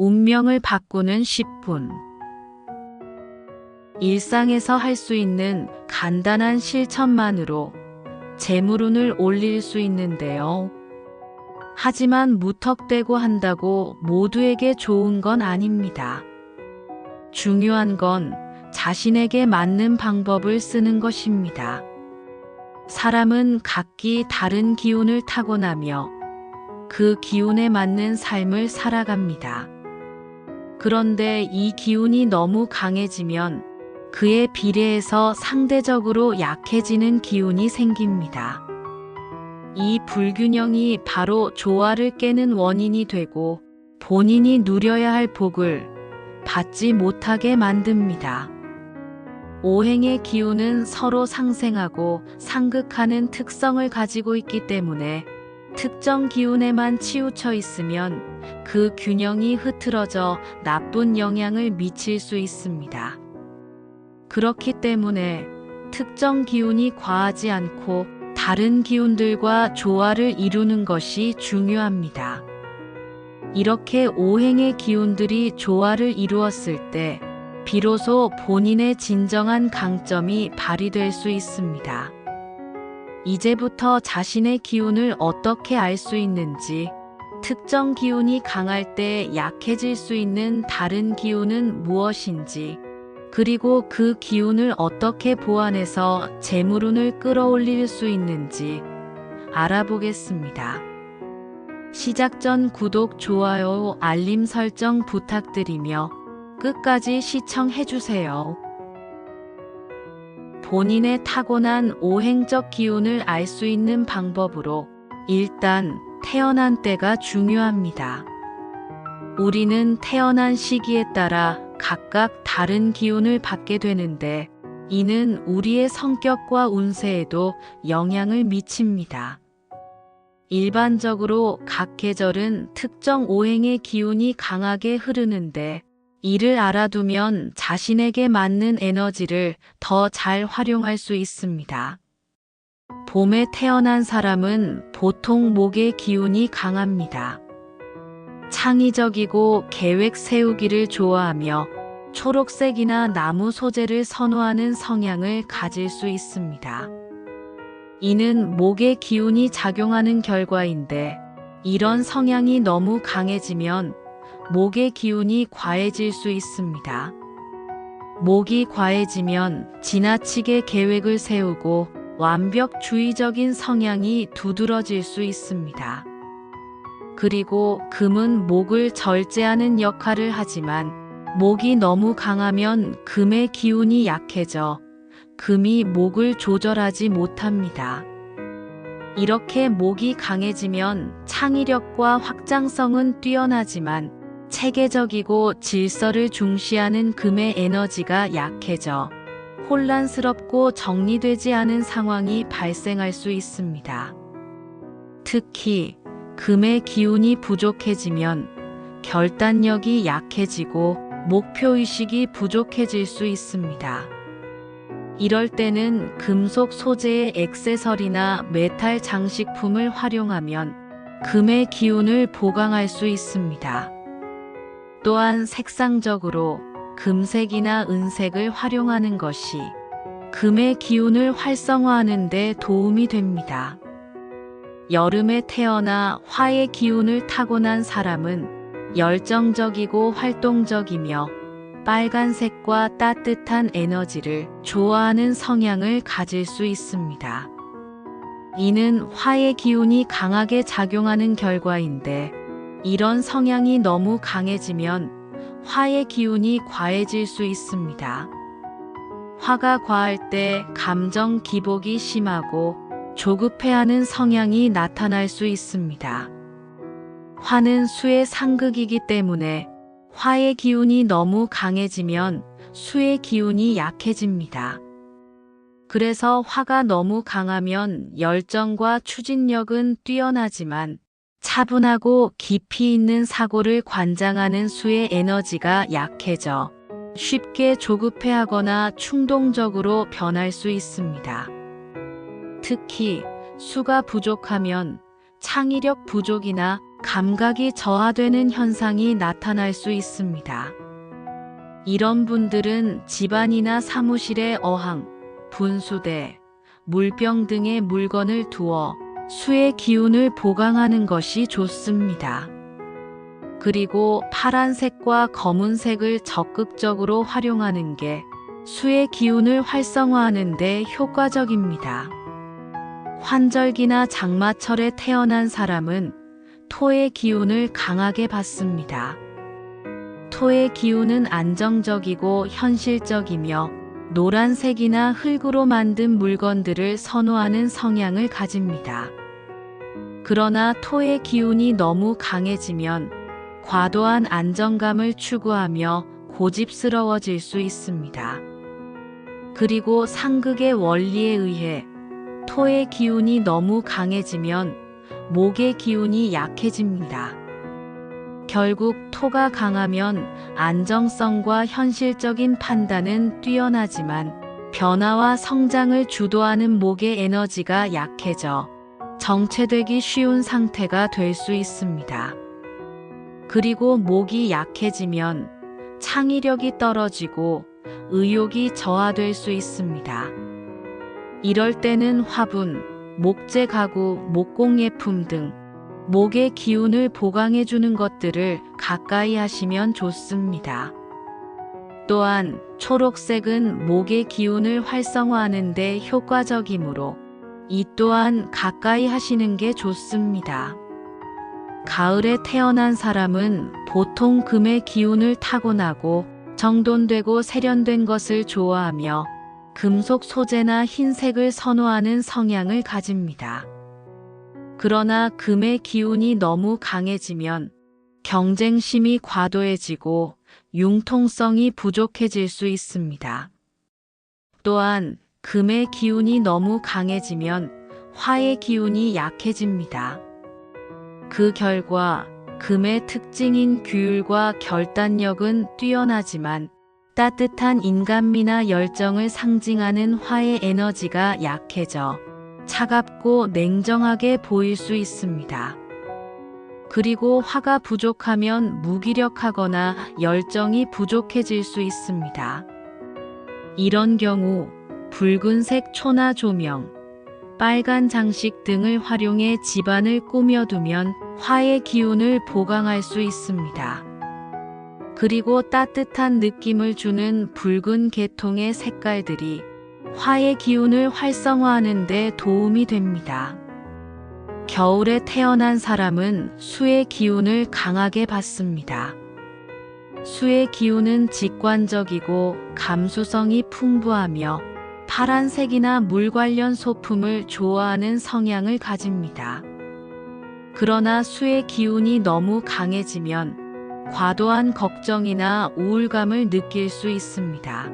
운명을 바꾸는 10분. 일상에서 할 수 있는 간단한 실천만으로 재물운을 올릴 수 있는데요. 하지만 무턱대고 한다고 모두에게 좋은 건 아닙니다. 중요한 건 자신에게 맞는 방법을 쓰는 것입니다. 사람은 각기 다른 기운을 타고나며 그 기운에 맞는 삶을 살아갑니다. 그런데 이 기운이 너무 강해지면 그에 비례해서 상대적으로 약해지는 기운이 생깁니다. 이 불균형이 바로 조화를 깨는 원인이 되고 본인이 누려야 할 복을 받지 못하게 만듭니다. 오행의 기운은 서로 상생하고 상극하는 특성을 가지고 있기 때문에 특정 기운에만 치우쳐 있으면 그 균형이 흐트러져 나쁜 영향을 미칠 수 있습니다. 그렇기 때문에 특정 기운이 과하지 않고 다른 기운들과 조화를 이루는 것이 중요합니다. 이렇게 오행의 기운들이 조화를 이루었을 때 비로소 본인의 진정한 강점이 발휘될 수 있습니다. 이제부터 자신의 기운을 어떻게 알 수 있는지, 특정 기운이 강할 때 약해질 수 있는 다른 기운은 무엇인지, 그리고 그 기운을 어떻게 보완해서 재물운을 끌어올릴 수 있는지 알아보겠습니다. 시작 전 구독, 좋아요, 알림 설정 부탁드리며 끝까지 시청해주세요. 본인의 타고난 오행적 기운을 알 수 있는 방법으로 일단 태어난 때가 중요합니다. 우리는 태어난 시기에 따라 각각 다른 기운을 받게 되는데 이는 우리의 성격과 운세에도 영향을 미칩니다. 일반적으로 각 계절은 특정 오행의 기운이 강하게 흐르는데 이를 알아두면 자신에게 맞는 에너지를 더 잘 활용할 수 있습니다. 봄에 태어난 사람은 보통 목의 기운이 강합니다. 창의적이고 계획 세우기를 좋아하며 초록색이나 나무 소재를 선호하는 성향을 가질 수 있습니다. 이는 목의 기운이 작용하는 결과인데 이런 성향이 너무 강해지면 목의 기운이 과해질 수 있습니다. 목이 과해지면 지나치게 계획을 세우고 완벽주의적인 성향이 두드러질 수 있습니다. 그리고 금은 목을 절제하는 역할을 하지만 목이 너무 강하면 금의 기운이 약해져 금이 목을 조절하지 못합니다. 이렇게 목이 강해지면 창의력과 확장성은 뛰어나지만 체계적이고 질서를 중시하는 금의 에너지가 약해져 혼란스럽고 정리되지 않은 상황이 발생할 수 있습니다. 특히 금의 기운이 부족해지면 결단력이 약해지고 목표의식이 부족해질 수 있습니다. 이럴 때는 금속 소재의 액세서리나 메탈 장식품을 활용하면 금의 기운을 보강할 수 있습니다. 또한 색상적으로 금색이나 은색을 활용하는 것이 금의 기운을 활성화하는 데 도움이 됩니다. 여름에 태어나 화의 기운을 타고난 사람은 열정적이고 활동적이며 빨간색과 따뜻한 에너지를 좋아하는 성향을 가질 수 있습니다. 이는 화의 기운이 강하게 작용하는 결과인데 이런 성향이 너무 강해지면 화의 기운이 과해질 수 있습니다. 화가 과할 때 감정 기복이 심하고 조급해하는 성향이 나타날 수 있습니다. 화는 수의 상극이기 때문에 화의 기운이 너무 강해지면 수의 기운이 약해집니다. 그래서 화가 너무 강하면 열정과 추진력은 뛰어나지만 차분하고 깊이 있는 사고를 관장하는 수의 에너지가 약해져 쉽게 조급해하거나 충동적으로 변할 수 있습니다. 특히 수가 부족하면 창의력 부족이나 감각이 저하되는 현상이 나타날 수 있습니다. 이런 분들은 집안이나 사무실에 어항, 분수대, 물병 등의 물건을 두어 수의 기운을 보강하는 것이 좋습니다. 그리고 파란색과 검은색을 적극적으로 활용하는 게 수의 기운을 활성화하는 데 효과적입니다. 환절기나 장마철에 태어난 사람은 토의 기운을 강하게 받습니다. 토의 기운은 안정적이고 현실적이며 노란색이나 흙으로 만든 물건들을 선호하는 성향을 가집니다. 그러나 토의 기운이 너무 강해지면 과도한 안정감을 추구하며 고집스러워질 수 있습니다. 그리고 상극의 원리에 의해 토의 기운이 너무 강해지면 목의 기운이 약해집니다. 결국 토가 강하면 안정성과 현실적인 판단은 뛰어나지만 변화와 성장을 주도하는 목의 에너지가 약해져 정체되기 쉬운 상태가 될 수 있습니다. 그리고 목이 약해지면 창의력이 떨어지고 의욕이 저하될 수 있습니다. 이럴 때는 화분, 목재 가구, 목공예품 등 목의 기운을 보강해 주는 것들을 가까이 하시면 좋습니다. 또한 초록색은 목의 기운을 활성화하는 데 효과적이므로 이 또한 가까이 하시는 게 좋습니다. 가을에 태어난 사람은 보통 금의 기운을 타고나고 정돈되고 세련된 것을 좋아하며 금속 소재나 흰색을 선호하는 성향을 가집니다. 그러나 금의 기운이 너무 강해지면 경쟁심이 과도해지고 융통성이 부족해질 수 있습니다. 또한 금의 기운이 너무 강해지면 화의 기운이 약해집니다. 그 결과 금의 특징인 규율과 결단력은 뛰어나지만 따뜻한 인간미나 열정을 상징하는 화의 에너지가 약해져 차갑고 냉정하게 보일 수 있습니다. 그리고 화가 부족하면 무기력하거나 열정이 부족해질 수 있습니다. 이런 경우 붉은색 초나 조명, 빨간 장식 등을 활용해 집안을 꾸며두면 화의 기운을 보강할 수 있습니다. 그리고 따뜻한 느낌을 주는 붉은 계통의 색깔들이 화의 기운을 활성화하는 데 도움이 됩니다. 겨울에 태어난 사람은 수의 기운을 강하게 받습니다. 수의 기운은 직관적이고 감수성이 풍부하며 파란색이나 물 관련 소품을 좋아하는 성향을 가집니다. 그러나 수의 기운이 너무 강해지면 과도한 걱정이나 우울감을 느낄 수 있습니다.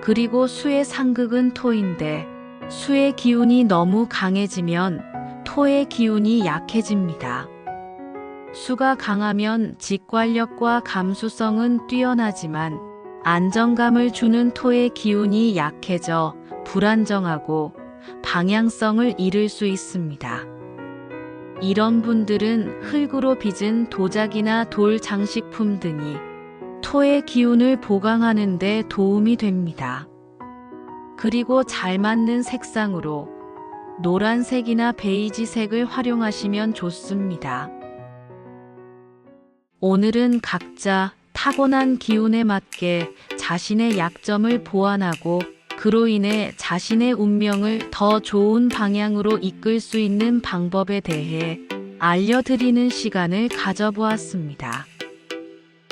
그리고 수의 상극은 토인데 수의 기운이 너무 강해지면 토의 기운이 약해집니다. 수가 강하면 직관력과 감수성은 뛰어나지만 안정감을 주는 토의 기운이 약해져 불안정하고 방향성을 잃을 수 있습니다. 이런 분들은 흙으로 빚은 도자기나 돌 장식품 등이 토의 기운을 보강하는 데 도움이 됩니다. 그리고 잘 맞는 색상으로 노란색이나 베이지색을 활용하시면 좋습니다. 오늘은 각자 타고난 기운에 맞게 자신의 약점을 보완하고 그로 인해 자신의 운명을 더 좋은 방향으로 이끌 수 있는 방법에 대해 알려드리는 시간을 가져보았습니다.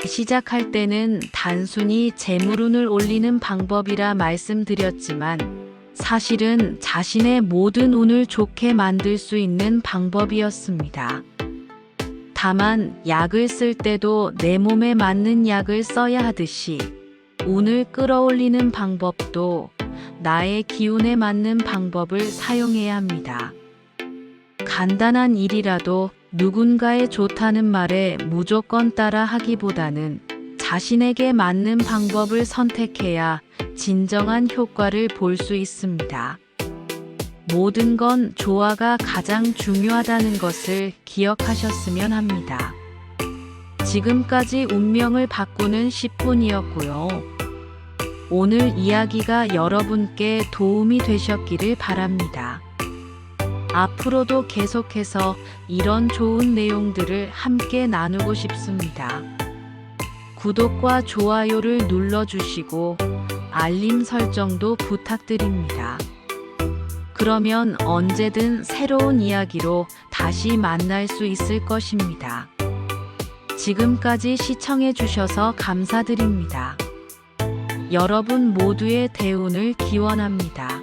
시작할 때는 단순히 재물운을 올리는 방법이라 말씀드렸지만 사실은 자신의 모든 운을 좋게 만들 수 있는 방법이었습니다. 다만 약을 쓸 때도 내 몸에 맞는 약을 써야 하듯이 운을 끌어올리는 방법도 나의 기운에 맞는 방법을 사용해야 합니다. 간단한 일이라도 누군가의 좋다는 말에 무조건 따라 하기보다는 자신에게 맞는 방법을 선택해야 진정한 효과를 볼 수 있습니다. 모든 건 조화가 가장 중요하다는 것을 기억하셨으면 합니다. 지금까지 운명을 바꾸는 10분이었고요. 오늘 이야기가 여러분께 도움이 되셨기를 바랍니다. 앞으로도 계속해서 이런 좋은 내용들을 함께 나누고 싶습니다. 구독과 좋아요를 눌러주시고 알림 설정도 부탁드립니다. 그러면 언제든 새로운 이야기로 다시 만날 수 있을 것입니다. 지금까지 시청해 주셔서 감사드립니다. 여러분 모두의 대운을 기원합니다.